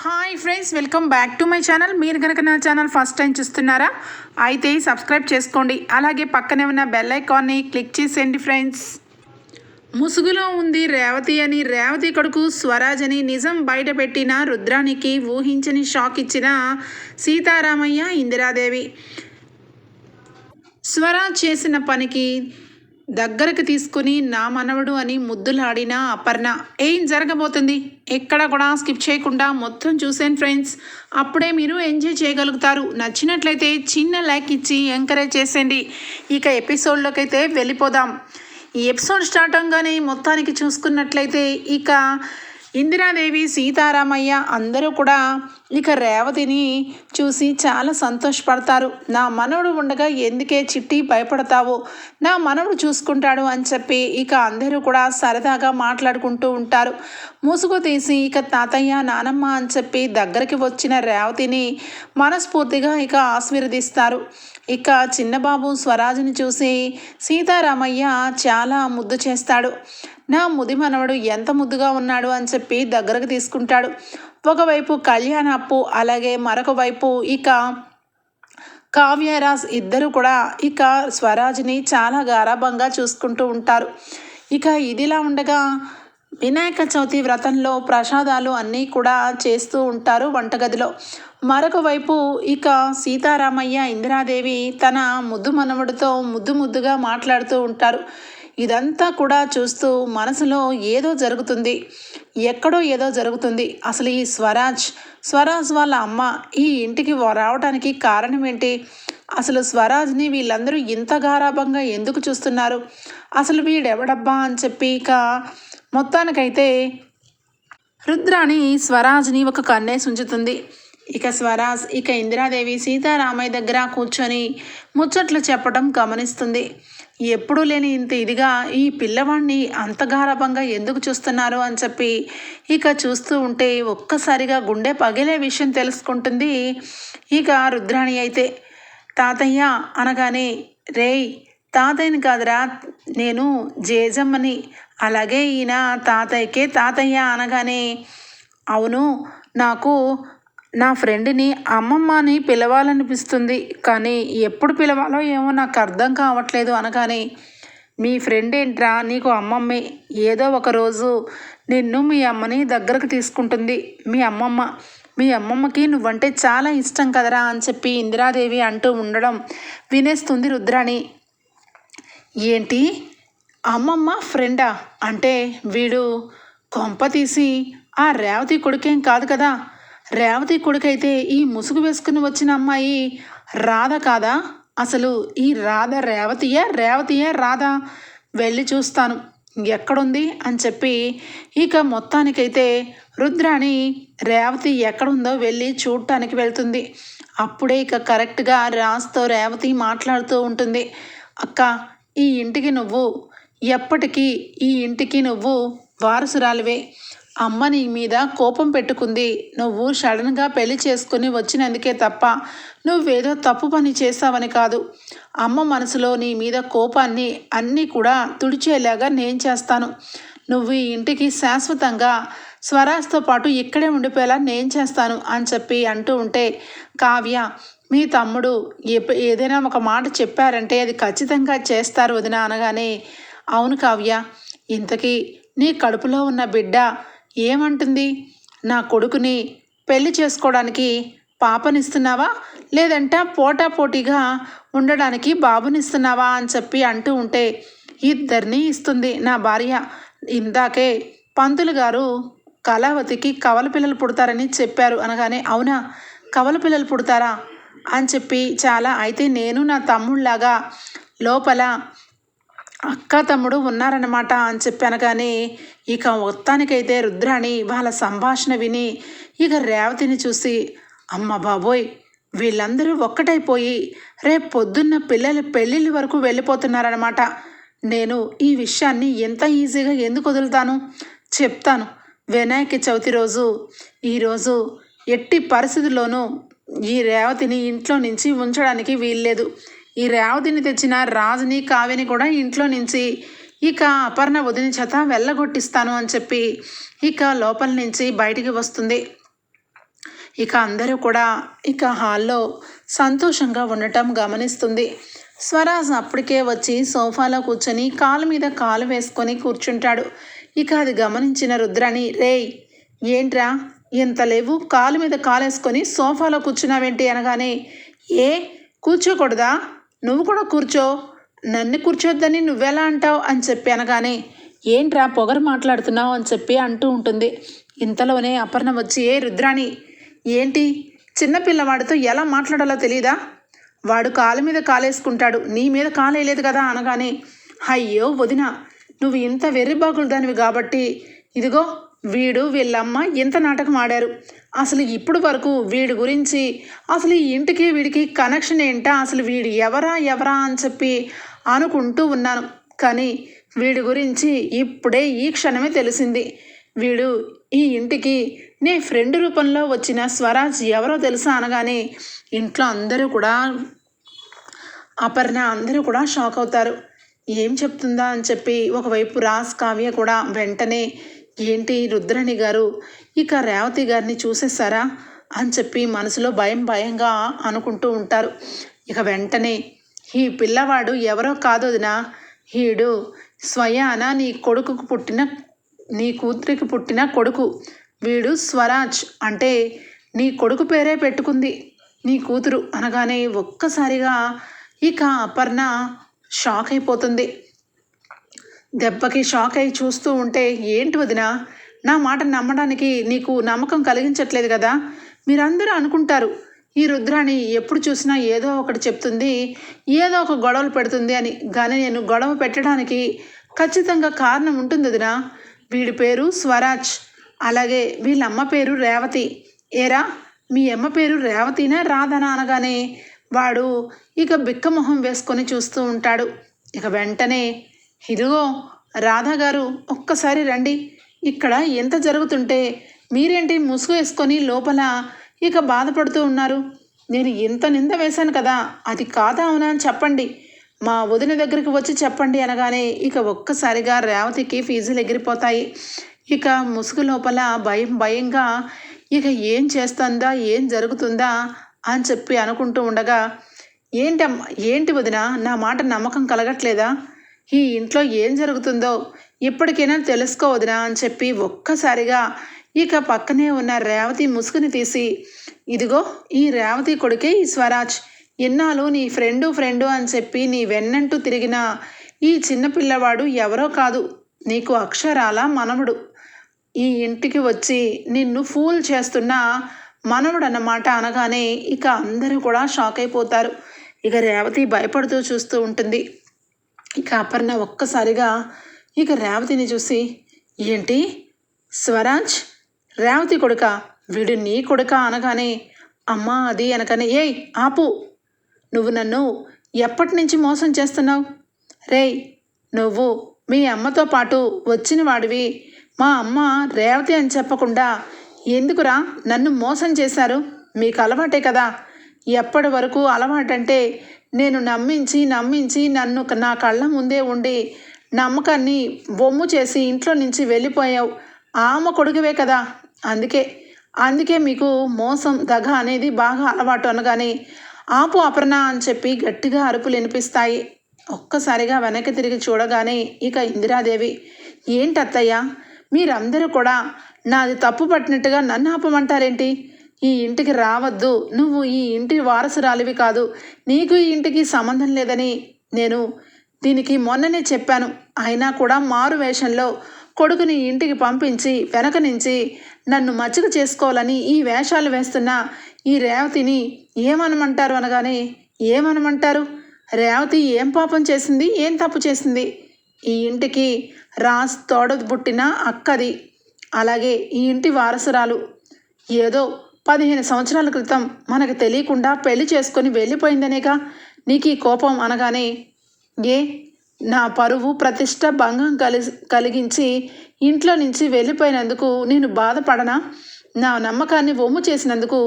Hi friends welcome back to my channel మీరు కనుక నా ఛానల్ ఫస్ట్ టైం చూస్తున్నారా అయితే సబ్స్క్రైబ్ చేసుకోండి. అలాగే పక్కనే ఉన్న బెల్ ఐకాన్ని క్లిక్ చేసేయండి ఫ్రెండ్స్ ముసుగులో ఉంది రేవతి అని రేవతి కొడుకు స్వరాజ్ అని నిజం బయటపెట్టిన రుద్రానికి ఊహించని షాక్ ఇచ్చిన సీతారామయ్య ఇందిరాదేవి. స్వరాజ్ చేసిన పనికి దగ్గరకు తీసుకుని నా మనవడు అని ముద్దులాడిన అపర్ణ ఏం జరగబోతుంది? ఎక్కడ కూడా స్కిప్ చేయకుండా మొత్తం చూసాను ఫ్రెండ్స్. అప్పుడే మీరు ఎంజాయ్ చేయగలుగుతారు. నచ్చినట్లయితే చిన్న లైక్ ఇచ్చి ఎంకరేజ్ చేసేయండి. ఇక ఎపిసోడ్లోకి అయితే వెళ్ళిపోదాం. ఈ ఎపిసోడ్ స్టార్ట్ అవగానే మొత్తానికి చూసుకున్నట్లయితే ఇక ఇందిరాదేవి సీతారామయ్య అందరూ కూడా ఇక రేవతిని చూసి చాలా సంతోషపడతారు. నా మనవడు ఉండగా ఎందుకే చిట్టి భయపడతావు? నా మనవడు చూసుకుంటాడు అని చెప్పి ఇక అందరూ కూడా సరదాగా మాట్లాడుకుంటూ ఉంటారు. ముసుగు తీసి ఇక తాతయ్య నానమ్మ అని చెప్పి దగ్గరికి వచ్చిన రేవతిని మనస్ఫూర్తిగా ఇక ఆశీర్వదిస్తారు. ఇక చిన్నబాబు స్వరాజుని చూసి సీతారామయ్య చాలా ముద్దు చేస్తాడు. నా ముది మనవడు ఎంత ముద్దుగా ఉన్నాడు అని చెప్పి దగ్గరకు తీసుకుంటాడు. ఒకవైపు కళ్యాణ అప్పు అలాగే మరొక వైపు ఇక కావ్యరాజ్ ఇద్దరు కూడా ఇక స్వరాజ్ని చాలా గారాభంగా చూసుకుంటూ ఉంటారు. ఇక ఇదిలా ఉండగా వినాయక చవితి వ్రతంలో ప్రసాదాలు అన్నీ కూడా చేస్తూ ఉంటారు వంటగదిలో. మరొక వైపు ఇక సీతారామయ్య ఇందిరాదేవి తన ముద్దు మనవడితో ముద్దు ముద్దుగా మాట్లాడుతూ ఉంటారు. ఇదంతా కూడా చూస్తూ మనసులో ఏదో జరుగుతుంది. ఎక్కడో ఏదో జరుగుతుంది. అసలు ఈ స్వరాజ్ స్వరాజ్ వాళ్ళ అమ్మ ఈ ఇంటికి రావడానికి కారణం ఏంటి? అసలు స్వరాజ్ని వీళ్ళందరూ ఇంత గారాభంగా ఎందుకు చూస్తున్నారు? అసలు వీడెవడబ్బా అని చెప్పి ఇక మొత్తానికైతే రుద్రాణి స్వరాజ్ని ఒక కన్నేసి ఉంచుతుంది ఇక స్వరాజ్ ఇక ఇందిరాదేవి సీతారామయ్య దగ్గర కూర్చొని ముచ్చట్లు చెప్పడం గమనిస్తుంది. ఎప్పుడూ లేని ఇంత ఇదిగా ఈ పిల్లవాడిని అంత గారభంగా ఎందుకు చూస్తున్నారు అని చెప్పి ఇక చూస్తూ ఉంటే ఒక్కసారిగా గుండె పగిలే విషయం తెలుసుకుంటుంది. ఇక రుద్రాణి అయితే తాతయ్య అనగానే రేయ్ తాతయ్యని కాదురా నేను జేజమ్మని అలాగే ఈయన తాతయ్యకే తాతయ్య అనగానే అవును నాకు నా ఫ్రెండ్ని అమ్మమ్మ అని పిలవాలనిపిస్తుంది. కానీ ఎప్పుడు పిలవాలో ఏమో నాకు అర్థం కావట్లేదు అనగానే మీ ఫ్రెండ్ ఏంట్రా? నీకు అమ్మమ్మే. ఏదో ఒక రోజు నిన్ను మీ అమ్మని దగ్గరకు తీసుకుంటుంది. మీ అమ్మమ్మ. మీ అమ్మమ్మకి నువ్వంటే చాలా ఇష్టం కదరా? అని చెప్పి ఇందిరాదేవి అంటూ ఉండడం వినేస్తుంది రుద్రాణి. ఏంటి? అమ్మమ్మ ఫ్రెండా? అంటే వీడు కొంప తీసి ఆ రేవతి కొడుకేం కాదు కదా? రేవతి కొడుకైతే ఈ ముసుగు వేసుకుని వచ్చిన అమ్మాయి రాధ కాదా? అసలు ఈ రాధ రేవతియే? రేవతియే? రాధ? వెళ్ళి చూస్తాను. ఎక్కడుంది? అని చెప్పి ఇక మొత్తానికైతే రుద్రాణి రేవతి ఎక్కడుందో వెళ్ళి చూడటానికి వెళ్తుంది. అప్పుడే ఇక కరెక్ట్గా రాజ్తో రేవతి మాట్లాడుతూ ఉంటుంది. అక్క ఈ ఇంటికి నువ్వు ఎప్పటికీ ఈ ఇంటికి నువ్వు వారసురాలివే. అమ్మ నీ మీద కోపం పెట్టుకుంది. నువ్వు సడన్గా పెళ్ళి చేసుకుని వచ్చినందుకే తప్ప నువ్వేదో తప్పు పని చేస్తావని కాదు. అమ్మ మనసులో నీ మీద కోపాన్ని అన్నీ కూడా తుడిచేలాగా నేను చేస్తాను. నువ్వు ఈ ఇంటికి శాశ్వతంగా స్వరాజ్తో పాటు ఇక్కడే ఉండిపోయేలా నేను చేస్తాను అని చెప్పి అంటూ ఉంటే కావ్య మీ తమ్ముడు ఎప్ప ఏదైనా ఒక మాట చెప్పారంటే అది ఖచ్చితంగా చేస్తారు వదిన అనగానే అవును కావ్య ఇంతకీ నీ కడుపులో ఉన్న బిడ్డ ఏమంటుంది? నా కొడుకుని పెళ్ళి చేసుకోవడానికి పాపనిస్తున్నావా? లేదంటే పోటాపోటీగా ఉండడానికి బాబునిస్తున్నావా అని చెప్పి అంటూ ఉంటే ఇద్దరిని ఇస్తుంది నా భార్య. ఇందాకే పంతులు గారు కళావతికి కవల పిల్లలు పుడతారని చెప్పారు అనగానే అవునా? కవల పిల్లలు పుడతారా? అని చెప్పి చాలా అయితే నేను నా తమ్ముళ్ళలాగా లోపల అక్క తమ్ముడు ఉన్నారన్నమాట అని చెప్పాను కానీ ఇక మొత్తానికైతే రుద్రాణి వాళ్ళ సంభాషణ విని ఇక రేవతిని చూసి అమ్మ బాబోయ్ వీళ్ళందరూ ఒక్కటైపోయి రేపు పొద్దున్న పిల్లల పెళ్ళిళ్ళ వరకు వెళ్ళిపోతున్నారనమాట నేను ఈ విషయాన్ని ఎంత ఈజీగా ఎందుకు వదులుతాను? చెప్తాను. వినాయక చవితి రోజు ఈరోజు ఎట్టి పరిస్థితుల్లోనూ ఈ రేవతిని ఇంట్లో నుంచి ఉంచడానికి వీల్లేదు. ఈ రేవతిని తెచ్చిన రాజుని కావ్యని కూడా ఇంట్లో నుంచి ఇక అపర్ణ వదిన చేత వెళ్ళగొట్టిస్తాను అని చెప్పి ఇక లోపల నుంచి బయటికి వస్తుంది. ఇక అందరూ కూడా ఇక హాల్లో సంతోషంగా ఉండటం గమనిస్తుంది. స్వరాజ్ అప్పటికే వచ్చి సోఫాలో కూర్చొని కాలు మీద కాలు వేసుకొని కూర్చుంటాడు. ఇక అది గమనించిన రుద్రని రేయ్ ఏంట్రా? ఇంత లేవు. కాలు మీద కాలేసుకొని సోఫాలో కూర్చున్నావేంటి? అనగానే ఏ? కూర్చోకూడదా? నువ్వు కూడా కూర్చో. నన్ను కూర్చోద్దని నువ్వెలా అంటావు అని చెప్పి అనగానే ఏంట్రా పొగరు మాట్లాడుతున్నావు? అని చెప్పి అంటూ ఉంటుంది. ఇంతలోనే అపర్ణ వచ్చి ఏ రుద్రాణి ఏంటి? చిన్నపిల్లవాడితో ఎలా మాట్లాడాలో తెలియదా వాడు కాలు మీద కాలేసుకుంటాడు. నీ మీద కాలేయలేదు కదా? అనగానే అయ్యో వదిన నువ్వు ఇంత వెర్రిబాగులు దానివి కాబట్టి ఇదిగో వీడు వీళ్ళమ్మ ఇంత నాటకం ఆడారు. అసలు ఇప్పుడు వరకు వీడి గురించి అసలు ఈ ఇంటికి వీడికి కనెక్షన్ ఏంటా అసలు వీడు ఎవరా ఎవరా అని చెప్పి అనుకుంటూ ఉన్నాను. కానీ వీడి గురించి ఇప్పుడే ఈ క్షణమే తెలిసింది. వీడు ఈ ఇంటికి నీ ఫ్రెండ్ రూపంలో వచ్చిన స్వరాజ్ ఎవరో తెలుసా అనగానే ఇంట్లో అందరూ కూడా అపర్ణ అందరూ కూడా షాక్ అవుతారు. ఏం చెప్తుందా అని చెప్పి ఒకవైపు రాజ్ కావ్య కూడా వెంటనే ఏంటి రుద్రణి గారు? ఇక రేవతి గారిని చూసేస్తారా అని చెప్పి మనసులో భయం భయంగా అనుకుంటూ ఉంటారు. ఇక వెంటనే ఈ పిల్లవాడు ఎవరో కాదొదినా హీడు స్వయాన నీ కొడుకుకు పుట్టిన నీ కూతురికి పుట్టిన కొడుకు. వీడు స్వరాజ్ అంటే నీ కొడుకు పేరే పెట్టుకుంది నీ కూతురు అనగానే ఒక్కసారిగా ఇక అపర్ణ షాక్ అయిపోతుంది. దెబ్బకి షాక్ అయి చూస్తూ ఉంటే ఏంటి వదిన? నా మాట నమ్మడానికి నీకు నమ్మకం కలిగించట్లేదు కదా? మీరందరూ అనుకుంటారు ఈ రుద్రాణి ఎప్పుడు చూసినా ఏదో ఒకటి చెప్తుంది ఏదో ఒక గొడవలు పెడుతుంది అని. కానీ నేను గొడవ పెట్టడానికి ఖచ్చితంగా కారణం ఉంటుంది వదినా. వీడి పేరు స్వరాజ్. అలాగే వీళ్ళ అమ్మ పేరు రేవతి. ఏరా మీ అమ్మ పేరు రేవతినా రాధనా అనగానే వాడు ఇక బిక్కమొహం వేసుకొని చూస్తూ ఉంటాడు. ఇక వెంటనే ఇదిగో రాధా గారు ఒక్కసారి రండి. ఇక్కడ ఎంత జరుగుతుంటే మీరేంటి ముసుగు వేసుకొని లోపల ఇక బాధపడుతూ ఉన్నారు? నేను ఇంత నింద వేశాను కదా అది కాదా అవునా అని చెప్పండి. మా వదిన దగ్గరికి వచ్చి చెప్పండి అనగానే ఇక ఒక్కసారిగా రేవతికి ఫీజులు ఎగిరిపోతాయి. ఇక ముసుగు లోపల భయం భయంగా ఇక ఏం చేస్తుందా ఏం జరుగుతుందా అని చెప్పి అనుకుంటూ ఉండగా ఏంటమ్మా ఏంటి వదిన నా మాట నమ్మకం కలగట్లేదా? ఈ ఇంట్లో ఏం జరుగుతుందో ఇప్పటికైనా తెలుసుకోవద్దునా అని చెప్పి ఒక్కసారిగా ఇక పక్కనే ఉన్న రేవతి ముసుగుని తీసి ఇదిగో ఈ రేవతి కొడుకే ఈ స్వరాజ్. ఎన్నాళ్ళు నీ ఫ్రెండు ఫ్రెండు అని చెప్పి నీ వెన్నంటూ తిరిగిన ఈ చిన్నపిల్లవాడు ఎవరో కాదు. నీకు అక్షరాల మనవడు. ఈ ఇంటికి వచ్చి నిన్ను ఫూల్ చేస్తున్న మనవడు అన్నమాట అనగానే ఇక అందరూ కూడా షాక్ అయిపోతారు. ఇక రేవతి భయపడుతూ చూస్తూ ఉంటుంది. ఇక అపర్ణ ఒక్కసారిగా ఇక రేవతిని చూసి ఏంటి? స్వరాజ్? రేవతి కొడుక? వీడు నీ కొడుక అనగానే అమ్మా అది అనగానే ఏయ్ ఆపు! నువ్వు నన్ను ఎప్పటి నుంచి మోసం చేస్తున్నావు? రేయ్ నువ్వు మీ అమ్మతో పాటు వచ్చిన వాడివి. మా అమ్మ రేవతి అని చెప్పకుండా ఎందుకురా నన్ను మోసం చేశారు? మీకు అలవాటే కదా. ఎప్పటి వరకు అలవాటంటే నేను నమ్మించి నమ్మించి నన్ను నా కళ్ళ ముందే ఉండి నమ్మకాన్ని బొమ్ము చేసి ఇంట్లో నుంచి వెళ్ళిపోయావు. ఆమె కొడుకువే కదా. అందుకే అందుకే మీకు మోసం దగ అనేది బాగా అలవాటు అనగానే ఆపు అపర్ణ అని చెప్పి గట్టిగా అరుపులు వినిపిస్తాయి. ఒక్కసారిగా వెనక్కి తిరిగి చూడగానే ఇక ఇందిరాదేవి ఏంటి అత్తయ్య మీరందరూ కూడా నాది తప్పు పట్టినట్టుగా నన్ను ఆపమంటారేంటి? ఈ ఇంటికి రావద్దు. నువ్వు ఈ ఇంటి వారసురాలివి కాదు. నీకు ఈ ఇంటికి సంబంధం లేదని నేను దీనికి మొన్ననే చెప్పాను. అయినా కూడా మారు వేషంలో కొడుకుని ఇంటికి పంపించి వెనక నుంచి నన్ను మచ్చిక చేసుకోవాలని ఈ వేషాలు వేస్తున్న ఈ రేవతిని ఏమనమంటారు అనగానే ఏమనమంటారు? రేవతి ఏం పాపం చేసింది? ఏం తప్పు చేసింది? ఈ ఇంటికి రాజ్ తోడ పుట్టిన అక్కది. అలాగే ఈ ఇంటి వారసురాలు. ఏదో పదిహేను సంవత్సరాల క్రితం మనకు తెలియకుండా పెళ్ళి చేసుకొని వెళ్ళిపోయిందనేగా? నీకు ఈ కోపం అనగానే ఏ? నా పరువు ప్రతిష్ట భంగం కలి కలిగించి ఇంట్లో నుంచి వెళ్ళిపోయినందుకు నేను బాధపడనా? నా నమ్మకాన్ని ఒమ్ము చేసినందుకు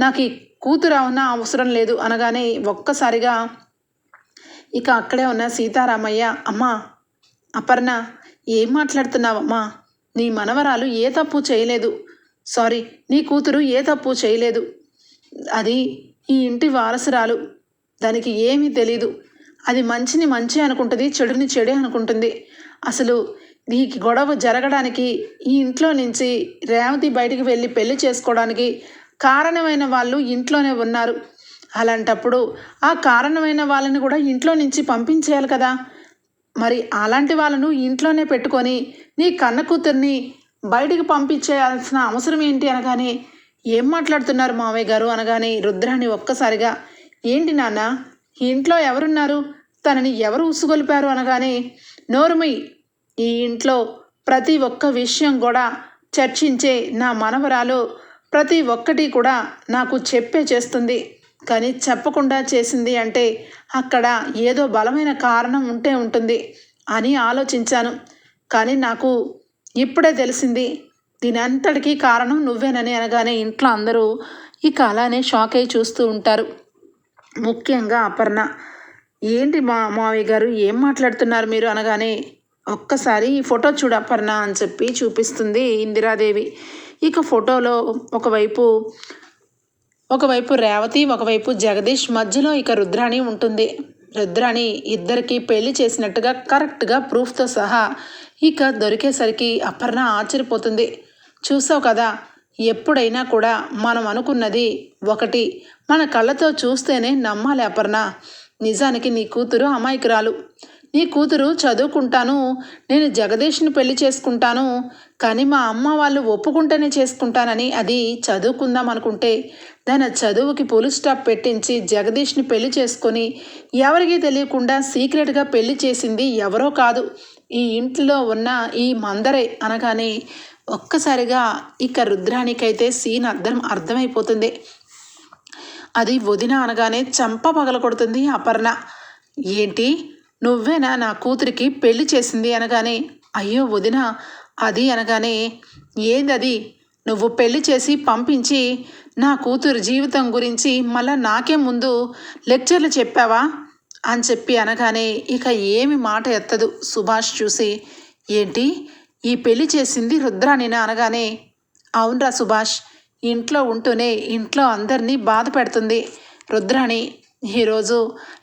నాకు ఈ కూతురు ఉన్న అవసరం లేదు అనగానే ఒక్కసారిగా ఇక అక్కడే ఉన్న సీతారామయ్య అమ్మా అపర్ణ ఏం మాట్లాడుతున్నావమ్మా? నీ మనవరాలు ఏ తప్పు చేయలేదు. సారీ నీ కూతురు ఏ తప్పు చేయలేదు. అది ఈ ఇంటి వారసురాలు. దానికి ఏమీ తెలీదు. అది మంచిని మంచి అనుకుంటుంది చెడుని చెడే అనుకుంటుంది. అసలు నీకు గొడవ జరగడానికి ఈ ఇంట్లో నుంచి రేవతి బయటికి వెళ్ళి పెళ్ళి చేసుకోవడానికి కారణమైన వాళ్ళు ఇంట్లోనే ఉన్నారు. అలాంటప్పుడు ఆ కారణమైన వాళ్ళని కూడా ఇంట్లో నుంచి పంపించేయాలి కదా. మరి అలాంటి వాళ్ళను ఇంట్లోనే పెట్టుకొని నీ కన్న కూతుర్ని బయటికి పంపించేయాల్సిన అవసరం ఏంటి అనగానే ఏం మాట్లాడుతున్నారు మామయ్య గారు అనగానే రుద్రాణి ఒక్కసారిగా ఏంటి నాన్న ఇంట్లో ఎవరున్నారు? తనని ఎవరు ఉసుగొలిపారు? అనగానే నోరుమి ఈ ఇంట్లో ప్రతి ఒక్క విషయం కూడా చర్చించే నా మనవరాలు ప్రతి ఒక్కటి కూడా నాకు చెప్పే చేస్తుంది. కానీ చెప్పకుండా చేసింది అంటే అక్కడ ఏదో బలమైన కారణం ఉంటే ఉంటుంది అని ఆలోచించాను. కానీ నాకు ఇప్పుడే తెలిసింది దీని అంతటికీ కారణం నువ్వేనని అనగానే ఇంట్లో అందరూ ఇక అలానే షాక్ అయి చూస్తూ ఉంటారు. ముఖ్యంగా అపర్ణ. ఏంటి మా మావయ్య గారు ఏం మాట్లాడుతున్నారు మీరు అనగానే ఒక్కసారి ఈ ఫోటో చూడు అపర్ణ అని చెప్పి చూపిస్తుంది ఇందిరాదేవి. ఇక ఫోటోలో ఒకవైపు ఒకవైపు రేవతి ఒకవైపు జగదీష్ మధ్యలో ఇక రుద్రాణి ఉంటుంది. రుద్రాణి ఇద్దరికి పెళ్ళి చేసినట్టుగా కరెక్ట్గా ప్రూఫ్తో సహా ఇక దొరికేసరికి అపర్ణ ఆశ్చర్యపోతుంది. చూసావు కదా ఎప్పుడైనా కూడా మనం అనుకున్నది ఒకటి. మన కళ్ళతో చూస్తేనే నమ్మాలి అపర్ణ. నిజానికి నీ కూతురు అమాయకురాలు. నీ కూతురు చదువుకుంటాను నేను జగదీష్ని పెళ్ళి చేసుకుంటాను కానీ మా అమ్మ వాళ్ళు ఒప్పుకుంటేనే చేసుకుంటానని అది చదువుకుందాం అనుకుంటే దాని చదువుకి పులి స్టాప్ పెట్టించి జగదీష్ని పెళ్ళి చేసుకొని ఎవరికీ తెలియకుండా సీక్రెట్గా పెళ్ళి చేసింది ఎవరో కాదు. ఈ ఇంట్లో ఉన్న ఈ మందరే అనగానే ఒక్కసారిగా ఇక రుద్రానికైతే సీన్ అర్థం అర్థమైపోతుంది. అది వదిన అనగానే చంప పగల కొడుతుంది అపర్ణ. ఏంటి? నువ్వేనా నా కూతురికి పెళ్ళి చేసింది అనగానే అయ్యో వదిన అది అనగానే ఏంది అది నువ్వు పెళ్ళి చేసి పంపించి నా కూతురు జీవితం గురించి మళ్ళా నాకే ముందు లెక్చర్లు చెప్పావా? అని చెప్పి అనగానే ఇక ఏమి మాట ఎత్తదు సుభాష్ చూసి. ఏంటి? ఈ పెళ్ళి చేసింది రుద్రానినా అనగానే అవునరా సుభాష్ ఇంట్లో ఉంటూనే ఇంట్లో అందరినీ బాధ పెడుతుంది. రుద్రాణి ఈరోజు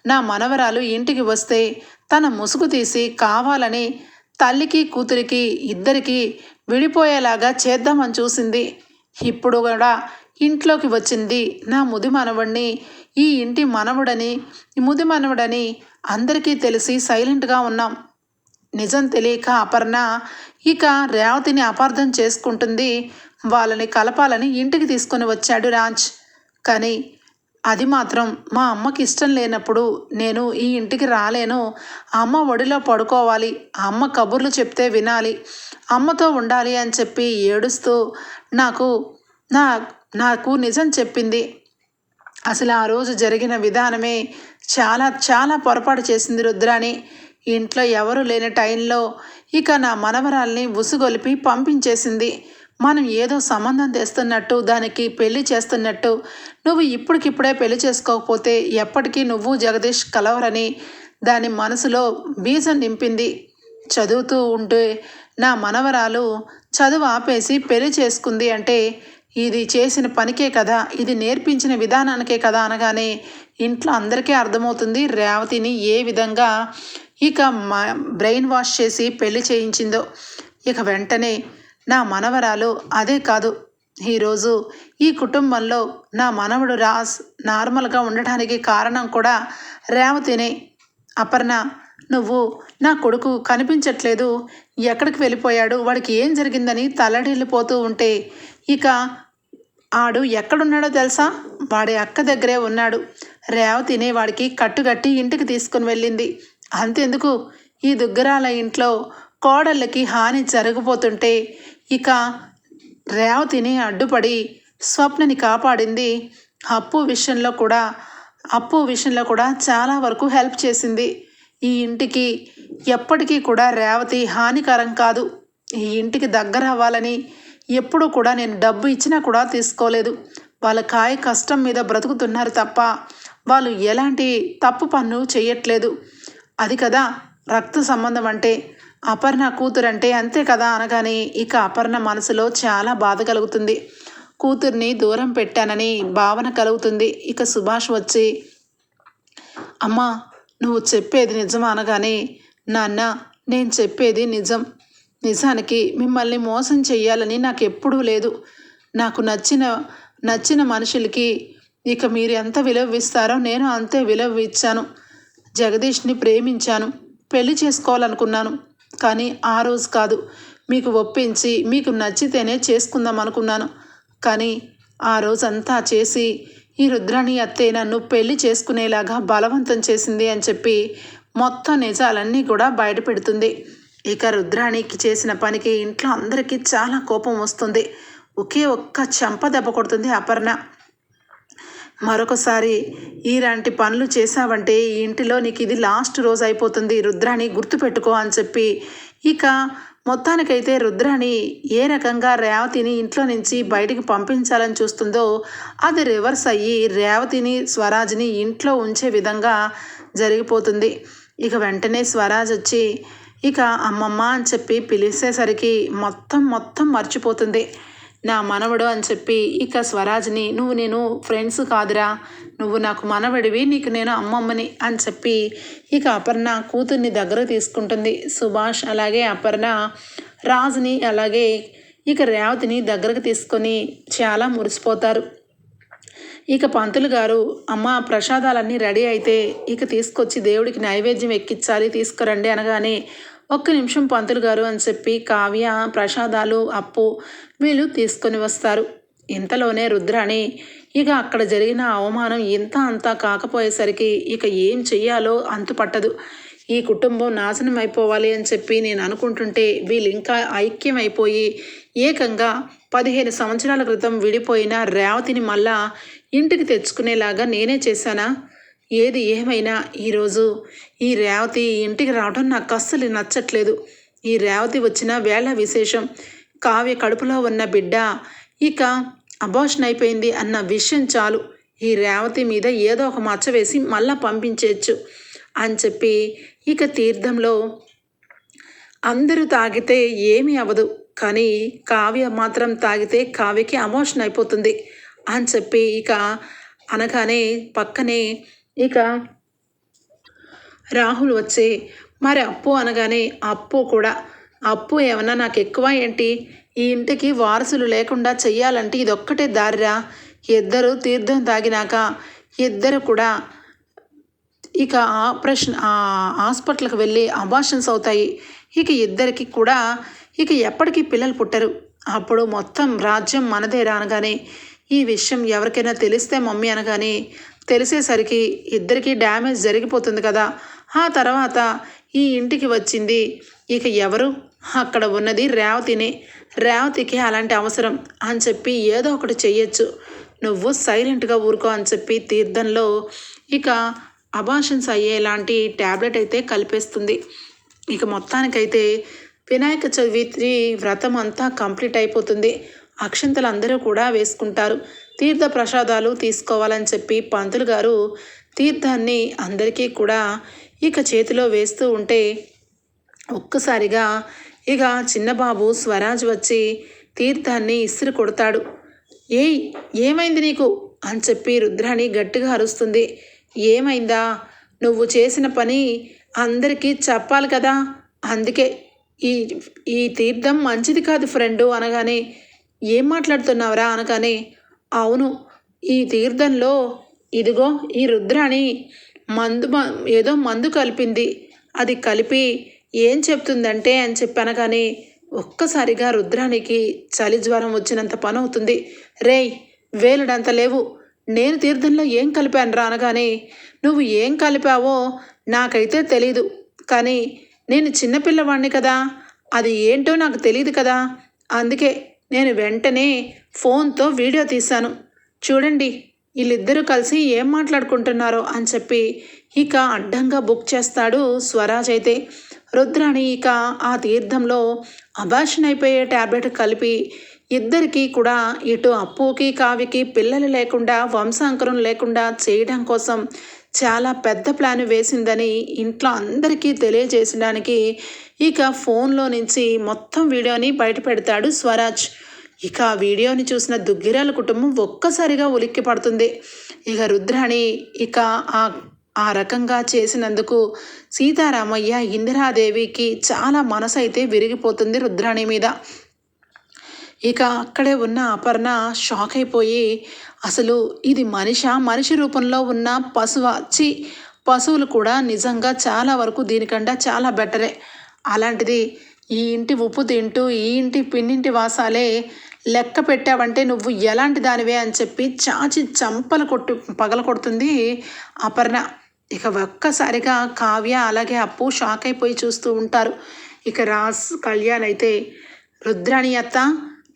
నా మనవరాలు ఇంటికి వస్తే తన ముసుగు తీసి కావాలని తల్లికి కూతురికి ఇద్దరికి విడిపోయేలాగా చేద్దామని చూసింది. ఇప్పుడు కూడా ఇంట్లోకి వచ్చింది నా ముది మనవడిని ఈ ఇంటి మనవడని ముది మనవడని అందరికీ తెలిసి సైలెంట్గా ఉన్నాం. నిజం తెలియక అపర్ణ ఇక రేవతిని అపార్థం చేసుకుంటుంది. వాళ్ళని కలపాలని ఇంటికి తీసుకొని వచ్చాడు రాజ్. కానీ అది మాత్రం మా అమ్మకి ఇష్టం లేనప్పుడు నేను ఈ ఇంటికి రాలేను. అమ్మ ఒడిలో పడుకోవాలి. అమ్మ కబుర్లు చెప్తే వినాలి. అమ్మతో ఉండాలి అని చెప్పి ఏడుస్తూ నాకు నా నాకు నిజం చెప్పింది. అసలు ఆ రోజు జరిగిన విధానమే చాలా చాలా పొరపాటు చేసింది రుద్రాని ఇంట్లో ఎవరు లేని టైంలో ఇక నా మనవరాల్ని ఉసుగొలిపి పంపించేసింది. మనం ఏదో సంబంధం తెస్తున్నట్టు దానికి పెళ్ళి చేస్తున్నట్టు నువ్వు ఇప్పటికిప్పుడే పెళ్ళి చేసుకోకపోతే ఎప్పటికీ నువ్వు జగదీష్ కలవరని దాని మనసులో బీజం నింపింది. చదువుతూ ఉంటే నా మనవరాలు చదువు ఆపేసి పెళ్ళి చేసుకుంది అంటే ఇది చేసిన పనికే కదా ఇది నేర్పించిన విధానానికే కదా అనగానే ఇంట్లో అందరికీ అర్థమవుతుంది రేవతిని ఏ విధంగా ఇక మా బ్రెయిన్ వాష్ చేసి పెళ్ళి చేయించిందో. ఇక వెంటనే నా మనవరాలు అదే కాదు. ఈరోజు ఈ కుటుంబంలో నా మనవడు రాస్ నార్మల్గా ఉండటానికి కారణం కూడా రేవతినే. అపర్ణ నువ్వు నా కొడుకు కనిపించట్లేదు. ఎక్కడికి వెళ్ళిపోయాడు? వాడికి ఏం జరిగిందని తల్లడిల్లిపోతూ ఉంటే ఇక ఆడు ఎక్కడున్నాడో తెలుసా? వాడి అక్క దగ్గరే ఉన్నాడు. రేవతినే వాడికి కట్టుగట్టి ఇంటికి తీసుకుని వెళ్ళింది. అంతెందుకు? ఈ దుగ్గరాల ఇంట్లో కోడళ్ళకి హాని జరగబోతుంటే ఇక రేవతిని అడ్డుపడి స్వప్నని కాపాడింది. అప్పు విషయంలో కూడా అప్పు విషయంలో కూడా చాలా వరకు హెల్ప్ చేసింది. ఈ ఇంటికి ఎప్పటికీ కూడా రేవతి హానికరం కాదు. ఈ ఇంటికి దగ్గర అవ్వాలని ఎప్పుడూ కూడా నేను డబ్బు ఇచ్చినా కూడా తీసుకోలేదు. వాళ్ళ కాయ కష్టం మీద బ్రతుకుతున్నారు తప్ప వాళ్ళు ఎలాంటి తప్పు పన్ను చేయట్లేదు. అది కదా రక్త సంబంధం అంటే. అపర్ణ కూతురంటే అంతే కదా అనగానే ఇక అపర్ణ మనసులో చాలా బాధ కలుగుతుంది. కూతుర్ని దూరం పెట్టానని భావన కలుగుతుంది. ఇక సుభాష్ వచ్చి అమ్మా నువ్వు చెప్పేది నిజం అనగానే నాన్న నేను చెప్పేది నిజం. నిజానికి మిమ్మల్ని మోసం చేయాలని నాకు ఎప్పుడూ లేదు. నాకు నచ్చిన నచ్చిన మనుషులకి ఇక మీరు ఎంత విలువ ఇస్తారో నేను అంతే విలువ ఇచ్చాను. జగదీష్ని ప్రేమించాను. పెళ్ళి చేసుకోవాలనుకున్నాను. కానీ ఆ రోజు కాదు. మీకు ఒప్పించి మీకు నచ్చితేనే చేసుకుందాం అనుకున్నాను. కానీ ఆ రోజంతా చేసి ఈ రుద్రాణి అత్తే నన్ను పెళ్ళి చేసుకునేలాగా బలవంతం చేసింది అని చెప్పి మొత్తం నిజాలన్నీ కూడా బయటపెడుతుంది. ఇక రుద్రాణికి చేసిన పనికి ఇంట్లో అందరికీ చాలా కోపం వస్తుంది. ఒకే ఒక్క చెంప దెబ్బ కొడుతుంది అపర్ణ. మరొకసారి ఇలాంటి పనులు చేశావంటే ఈ ఇంటిలో నీకు ఇది లాస్ట్ రోజు అయిపోతుంది. రుద్రాణి గుర్తుపెట్టుకో అని చెప్పి ఇక మొత్తానికైతే రుద్రాణి ఏ రకంగా రేవతిని ఇంట్లో నుంచి బయటికి పంపించాలని చూస్తుందో అది రివర్స్ అయ్యి రేవతిని స్వరాజ్ని ఇంట్లో ఉంచే విధంగా జరిగిపోతుంది. ఇక వెంటనే స్వరాజ్ వచ్చి ఇక అమ్మమ్మ అని చెప్పి పిలిచేసరికి మొత్తం మొత్తం మర్చిపోతుంది. నా మనవడు అని చెప్పి ఇక స్వరాజ్ని నువ్వు నేను ఫ్రెండ్స్ కాదురా. నువ్వు నాకు మనవడివి నీకు నేను అమ్మమ్మని అని చెప్పి ఇక అపర్ణ కూతుర్ని దగ్గర తీసుకుంటుంది. సుభాష్ అలాగే అపర్ణ రాజుని అలాగే ఇక రేవతిని దగ్గరకు తీసుకొని చాలా మురిసిపోతారు. ఇక పంతులు గారు అమ్మ ప్రసాదాలన్నీ రెడీ అయితే ఇక తీసుకొచ్చి దేవుడికి నైవేద్యం ఎక్కించాలి తీసుకురండి అనగానే ఒక్క నిమిషం పంతులు గారు అని చెప్పి కావ్య ప్రసాదాలు అప్పు వీళ్ళు తీసుకొని వస్తారు. ఇంతలోనే రుద్రాణి ఇక అక్కడ జరిగిన అవమానం ఇంత అంతా కాకపోయేసరికి ఇక ఏం చెయ్యాలో అంతుపట్టదు ఈ కుటుంబం నాశనం అయిపోవాలి అని చెప్పి నేను అనుకుంటుంటే వీళ్ళు ఇంకా ఐక్యం అయిపోయి ఏకంగా పదిహేను సంవత్సరాల క్రితం విడిపోయిన రేవతిని మళ్ళా ఇంటికి తెచ్చుకునేలాగా నేనే చేశానా? ఏది ఏమైనా ఈరోజు ఈ రేవతి ఇంటికి రావడం నాకు అస్సలు నచ్చట్లేదు. ఈ రేవతి వచ్చిన వేళ విశేషం. కావ్య కడుపులో ఉన్న బిడ్డ ఇక అబోషన్ అయిపోయింది అన్న విషయం చాలు. ఈ రేవతి మీద ఏదో ఒక మచ్చ వేసి మళ్ళా పంపించేయచ్చు అని చెప్పి ఇక తీర్థంలో అందరూ తాగితే ఏమీ అవ్వదు. కానీ కావ్య మాత్రం తాగితే కావ్యకి అమోషన్ అయిపోతుంది అని చెప్పి ఇక అనగానే పక్కనే ఇక రాహుల్ వచ్చి మరి అప్పు అనగానే అప్పు కూడా. అప్పు ఏమన్నా నాకు ఎక్కువ ఏంటి? ఈ ఇంటికి వారసులు లేకుండా చెయ్యాలంటే ఇదొక్కటే దారిరా. ఇద్దరు తీర్థం తాగినాక ఇద్దరు కూడా ఇక ఆపరేషన్ హాస్పిటల్కి వెళ్ళి అబార్షన్స్ అవుతాయి. ఇక ఇద్దరికి కూడా ఇక ఎప్పటికీ పిల్లలు పుట్టరు. అప్పుడు మొత్తం రాజ్యం మనదే అనగానే ఈ విషయం ఎవరికైనా తెలిస్తే మమ్మీ అనగానే తెలిసేసరికి ఇద్దరికీ డ్యామేజ్ జరిగిపోతుంది కదా. ఆ తర్వాత ఈ ఇంటికి వచ్చింది. ఇక ఎవరు? అక్కడ ఉన్నది రేవతిని. రేవతికి అలాంటి అవసరం అని చెప్పి ఏదో ఒకటి చెయ్యొచ్చు. నువ్వు సైలెంట్గా ఊరుకో అని చెప్పి తీర్థంలో ఇక అబాషన్స్ అయ్యేలాంటి ట్యాబ్లెట్ అయితే కలిపేస్తుంది. ఇక మొత్తానికైతే వినాయక చవితి వ్రతం అంతా కంప్లీట్ అయిపోతుంది. అక్షంతలు అందరూ కూడా వేసుకుంటారు. తీర్థ ప్రసాదాలు తీసుకోవాలని చెప్పి పంతులు గారు తీర్థాన్ని అందరికీ కూడా ఇక చేతిలో వేస్తూ ఉంటే ఒక్కసారిగా ఇక చిన్నబాబు స్వరాజ్ వచ్చి తీర్థాన్ని ఇసురు కొడతాడు. ఏయ్ ఏమైంది నీకు? అని చెప్పి రుద్రాణి గట్టిగా అరుస్తుంది. ఏమైందా? నువ్వు చేసిన పని అందరికీ చెప్పాలి కదా. అందుకే ఈ ఈ తీర్థం మంచిది కాదు ఫ్రెండు అనగానే ఏం మాట్లాడుతున్నావురా అనగానే అవును ఈ తీర్థంలో ఇదిగో ఈ రుద్రాణి మందు ఏదో మందు కలిపింది. అది కలిపి ఏం చెప్తుందంటే అని చెప్పనగానే ఒక్కసారిగా రుద్రానికి చలి జ్వరం వచ్చినంత పని అవుతుంది రేయ్ వేలుడంత లేవు. నేను తీర్థంలో ఏం కలిపాను రా అనగానే నువ్వు ఏం కలిపావో నాకైతే తెలీదు. కానీ నేను చిన్నపిల్లవాడిని కదా. అది ఏంటో నాకు తెలియదు కదా. అందుకే నేను వెంటనే ఫోన్తో వీడియో తీశాను. చూడండి వీళ్ళిద్దరూ కలిసి ఏం మాట్లాడుకుంటున్నారో అని చెప్పి ఇక అడ్డంగా బుక్ చేస్తాడు స్వరాజ్ అయితే. రుద్రాణి ఇక ఆ తీర్థంలో అభాషణ అయిపోయే ట్యాబ్లెట్ కలిపి ఇద్దరికీ కూడా ఇటు అప్పుకి కావికి పిల్లలు లేకుండా వంశాంకరం లేకుండా చేయడం కోసం చాలా పెద్ద ప్లాన్ వేసిందని ఇంట్లో అందరికీ తెలియజేసడానికి ఇక ఫోన్లో నుంచి మొత్తం వీడియోని బయట పెడతాడు స్వరాజ్. ఇక ఆ వీడియోని చూసిన దుగ్గిరాల కుటుంబం ఒక్కసారిగా ఉలిక్కి పడుతుంది. ఇక రుద్రాణి ఇక ఆ ఆ రకంగా చేసినందుకు సీతారామయ్య ఇందిరాదేవికి చాలా మనసు అయితే విరిగిపోతుంది రుద్రాణి మీద. ఇక అక్కడే ఉన్న అపర్ణ షాక్ అయిపోయి అసలు ఇది మనిష? మనిషి రూపంలో ఉన్న పశువ? చి పశువులు కూడా నిజంగా చాలా వరకు దీనికంటే చాలా బెటరే. అలాంటిది ఈ ఇంటి ఉప్పు తింటూ ఈ ఇంటి పిన్నింటి వాసాలే లెక్క పెట్టావంటే నువ్వు ఎలాంటి దానివే అని చెప్పి చాచి చంపలు కొట్టు పగల కొడుతుంది అపర్ణ. ఇక ఒక్కసారిగా కావ్య అలాగే అప్పు షాక్ అయిపోయి చూస్తూ ఉంటారు. ఇక రాస్ కళ్యాణ్ అయితే రుద్రాణి అత్త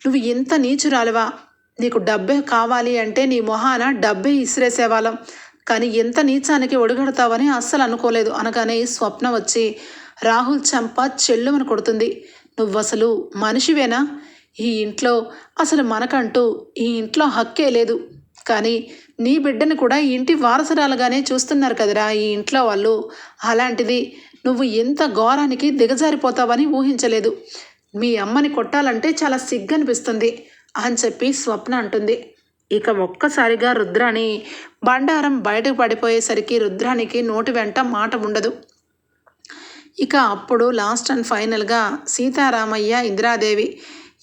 నువ్వు ఇంత నీచురాలువా? నీకు డబ్బే కావాలి అంటే నీ మొహాన డబ్బే ఇసిరేసేవాళ్ళం కానీ ఎంత నీచానికి ఒడిగడతావని అస్సలు అనుకోలేదు. అనగానే స్వప్న వచ్చి రాహుల్ చంప చెల్లుమని కొడుతుంది. నువ్వు అసలు మనిషివేనా? ఈ ఇంట్లో అసలు మనకంటూ ఈ ఇంట్లో హక్కే లేదు. కానీ నీ బిడ్డను కూడా ఇంటి వారసురాలుగానే చూస్తున్నారు కదరా ఈ ఇంట్లో వాళ్ళు. అలాంటిది నువ్వు ఎంత ఘోరానికి దిగజారిపోతావని ఊహించలేదు. మీ అమ్మని కొట్టాలంటే చాలా సిగ్గనిపిస్తుంది అని చెప్పి స్వప్న అంటుంది. ఇక ఒక్కసారిగా రుద్రాణి బండారం బయటకు పడిపోయేసరికి రుద్రానికి నోటి వెంట మాట ఉండదు. ఇక అప్పుడు లాస్ట్ అండ్ ఫైనల్గా సీతారామయ్య ఇందిరాదేవి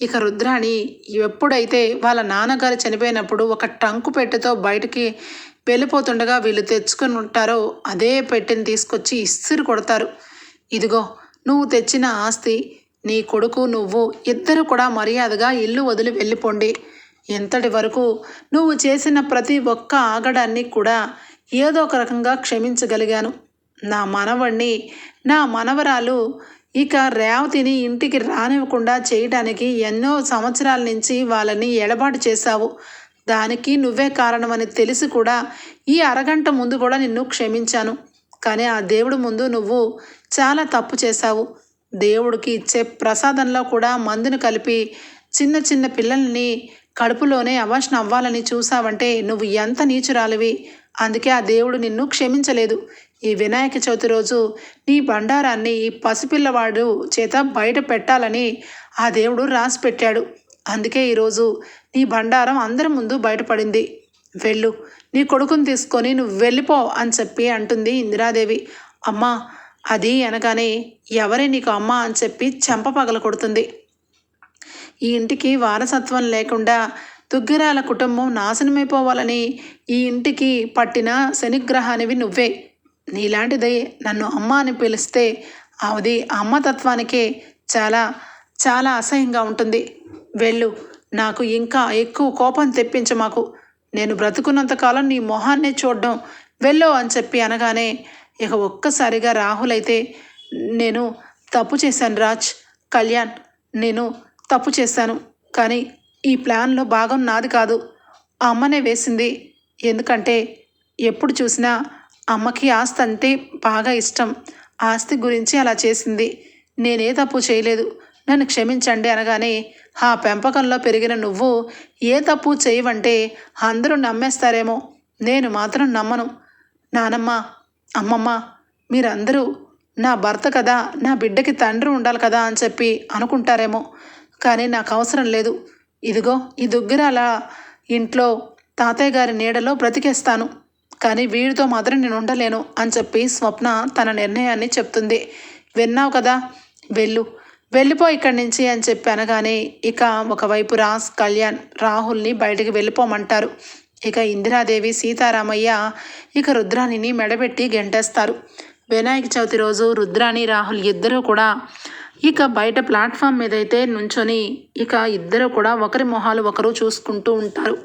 ఇక రుద్రాణి ఎప్పుడైతే వాళ్ళ నాన్నగారు చనిపోయినప్పుడు ఒక టంకు పెట్టెతో బయటికి వెళ్ళిపోతుండగా వీళ్ళు తెచ్చుకొని ఉంటారో అదే పెట్టెని తీసుకొచ్చి ఇస్సిరి కొడతారు. ఇదిగో నువ్వు తెచ్చిన ఆస్తి నీ కొడుకు నువ్వు ఇద్దరు కూడా మర్యాదగా ఇల్లు వదిలి వెళ్ళిపోండి. ఎంతటి వరకు నువ్వు చేసిన ప్రతి ఒక్క ఆగడాన్ని కూడా ఏదో ఒక రకంగా క్షమించగలిగాను. నా మనవణ్ణి నా మనవరాలు ఇక రేవతిని ఇంటికి రానివ్వకుండా చేయడానికి ఎన్నో సంవత్సరాల నుంచి వాళ్ళని ఎడబాటు చేశావు. దానికి నువ్వే కారణమని తెలిసి కూడా ఈ అరగంట ముందు కూడా నిన్ను క్షమించాను. కానీ ఆ దేవుడు ముందు నువ్వు చాలా తప్పు చేశావు. దేవుడికి ఇచ్చే ప్రసాదంలో కూడా మందును కలిపి చిన్న చిన్న పిల్లల్ని కడుపులోనే అవాసన అవ్వాలని చూసావంటే నువ్వు ఎంత నీచురాలివి. అందుకే ఆ దేవుడు నిన్ను క్షమించలేదు. ఈ వినాయక చవితి రోజు నీ బండారాన్ని ఈ పసిపిల్లవాడు చేత బయట పెట్టాలని ఆ దేవుడు రాసి పెట్టాడు. అందుకే ఈరోజు నీ బండారం అందరి ముందు బయటపడింది. వెళ్ళు నీ కొడుకుని తీసుకొని నువ్వు వెళ్ళిపో అని చెప్పి అంటుంది ఇందిరాదేవి. అమ్మా అది అనగానే ఎవరే నీకు అమ్మ అని చెప్పి చెంప పగల కొడుతుంది. ఈ ఇంటికి వారసత్వం లేకుండా దుగ్గిరాల కుటుంబం నాశనమైపోవాలని ఈ ఇంటికి పట్టిన శనిగ్రహానివి నువ్వే. నీలాంటిదే నన్ను అమ్మ అని పిలిస్తే అది అమ్మతత్వానికే చాలా చాలా అసహ్యంగా ఉంటుంది. వెళ్ళు నాకు ఇంకా ఎక్కువ కోపం తెప్పించ మాకు. నేను బ్రతుకున్నంతకాలం నీ మొహాన్నే చూడడం వెళ్ళు అని చెప్పి అనగానే ఇక ఒక్కసారిగా రాహుల్ అయితే నేను తప్పు చేశాను రాజ్ కళ్యాణ్ నేను తప్పు చేశాను. కానీ ఈ ప్లాన్లో భాగం నాది కాదు. ఆ అమ్మనే వేసింది. ఎందుకంటే ఎప్పుడు చూసినా అమ్మకి ఆస్తి అంటే బాగా ఇష్టం. ఆస్తి గురించి అలా చేసింది. నేనే తప్పు చేయలేదు. నన్ను క్షమించండి అనగానే ఆ పెంపకంలో పెరిగిన నువ్వు ఏ తప్పు చేయవంటే అందరూ నమ్మేస్తారేమో. నేను మాత్రం నమ్మను. నానమ్మ అమ్మమ్మ మీరందరూ నా భర్త కదా నా బిడ్డకి తండ్రి ఉండాలి కదా అని చెప్పి అనుకుంటారేమో. కానీ నాకు అవసరం లేదు. ఇదిగో ఈ దుగ్గిరాల ఇంట్లో తాతయ్య గారి నీడలో బ్రతికేస్తాను. కానీ వీడితో మాత్రం నేను ఉండలేను అని చెప్పి స్వప్న తన నిర్ణయాన్ని చెప్తుంది. విన్నావు కదా వెళ్ళు. వెళ్ళిపో ఇక్కడి నుంచి అని చెప్పి అనగానే ఇక ఒకవైపు రాస్ కళ్యాణ్ రాహుల్ని బయటికి వెళ్ళిపోమంటారు. ఇక ఇందిరాదేవి సీతారామయ్య ఇక రుద్రాణిని మెడబెట్టి గెంటేస్తారు. వినాయక చవితి రోజు రుద్రాణి రాహుల్ ఇద్దరూ కూడా ఇక బయట ప్లాట్ఫామ్ మీద అయితే నుంచొని ఇక ఇద్దరు కూడా ఒకరి మొహాలు ఒకరు చూసుకుంటూ ఉంటారు.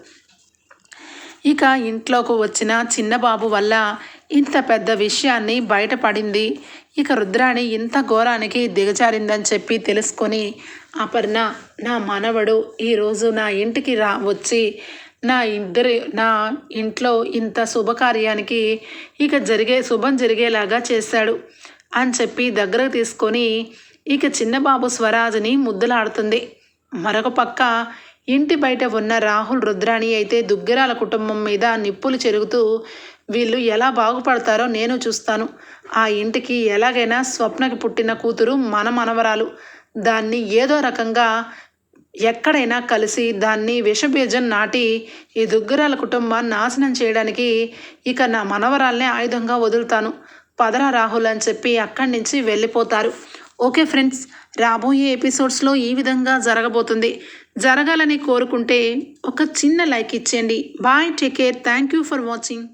ఇక ఇంట్లోకి వచ్చిన చిన్న బాబు వల్ల ఇంత పెద్ద విషయాన్ని బయటపడింది. ఇక రుద్రాణి ఇంత ఘోరానికి దిగజారిందని చెప్పి తెలుసుకొని అపర్ణ నా మనవడు ఈరోజు నా ఇంటికి రా వచ్చి నా ఇద్దరి నా ఇంట్లో ఇంత శుభకార్యానికి ఇక జరిగే శుభం జరిగేలాగా చేశాడు అని చెప్పి దగ్గరకు తీసుకొని ఇక చిన్నబాబు స్వరాజ్ని ముద్దులాడుతుంది. మరొక పక్క ఇంటి బయట ఉన్న రాహుల్ రుద్రాణి అయితే దుగ్గిరాల కుటుంబం మీద నిప్పులు చెరుగుతూ వీళ్ళు ఎలా బాగుపడతారో నేను చూస్తాను. ఆ ఇంటికి ఎలాగైనా స్వప్నకి పుట్టిన కూతురు మన మనవరాలు. దాన్ని ఏదో రకంగా ఎక్కడైనా కలిసి దాన్ని విషబీజం నాటి ఈ దుగ్గరాల కుటుంబాన్ని నాశనం చేయడానికి ఇక నా మనవరాల్నే ఆయుధంగా వదులుతాను. పదరా రాహుల్ అని చెప్పి అక్కడి నుంచి వెళ్ళిపోతారు. ఓకే ఫ్రెండ్స్ రాబోయే ఎపిసోడ్స్లో ఈ విధంగా జరగబోతుంది. జరగాలని కోరుకుంటే ఒక చిన్న లైక్ ఇచ్చేయండి. Bye take care thank you for watching.